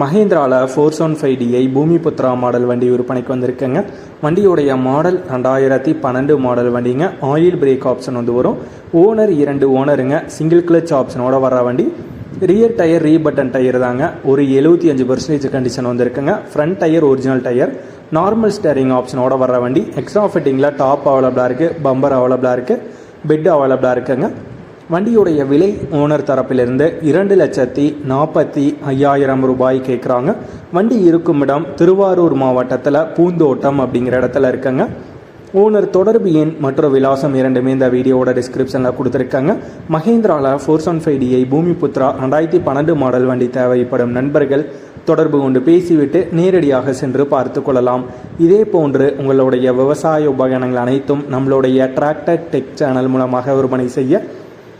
மஹேந்திராவில் four seven five DI Bhoomiputra model வண்டி விற்பனைக்கு வந்திருக்குங்க. வண்டியுடைய மாடல் ரெண்டாயிரத்தி பன்னெண்டு மாடல் வண்டிங்க. ஆயில் பிரேக் ஆப்ஷன் வந்து வரும். ஓனர் இரண்டு ஓனருங்க சிங்கிள் கிளச் ஆப்ஷனோட வர வண்டி. ரியர் டயர் ரீபட்டன் டயர் தாங்க. ஒரு எழுபத்தி அஞ்சு பர்சன்டேஜ் கண்டிஷன் வந்திருக்குங்க. Front tyre original tyre normal steering ஆப்ஷனோட வர வண்டி. எக்ஸ்ட்ரா ஃபிட்டிங்கில் டாப் அவைலபிளாக இருக்குது பம்பர் அவைலபிளாக இருக்குது பெட் அவைலபிளாக இருக்குங்க. வண்டியுடைய விலை ஓனர் தரப்பிலிருந்து இரண்டு லட்சத்தி நாற்பத்தி ஐயாயிரம் ரூபாய் கேட்குறாங்க வண்டி இருக்கும் இடம் திருவாரூர் மாவட்டத்தில் பூந்தோட்டம் அப்படிங்கிற இடத்துல இருக்குங்க. ஓனர் தொடர்பு எண் மற்றும் விலாசம் இரண்டுமே இந்த வீடியோவோட டிஸ்கிரிப்ஷனில் கொடுத்துருக்காங்க. மஹேந்திராவில் four one five DI Bhoomiputra ரெண்டாயிரத்தி பன்னெண்டு மாடல் வண்டி தேவைப்படும் நண்பர்கள் தொடர்பு கொண்டு பேசிவிட்டு நேரடியாக சென்று பார்த்து கொள்ளலாம். இதே போன்று உங்களுடைய விவசாய உபகரணங்கள் அனைத்தும் நம்மளுடைய டிராக்டர் டெக் சேனல் மூலமாக விற்பனை செய்ய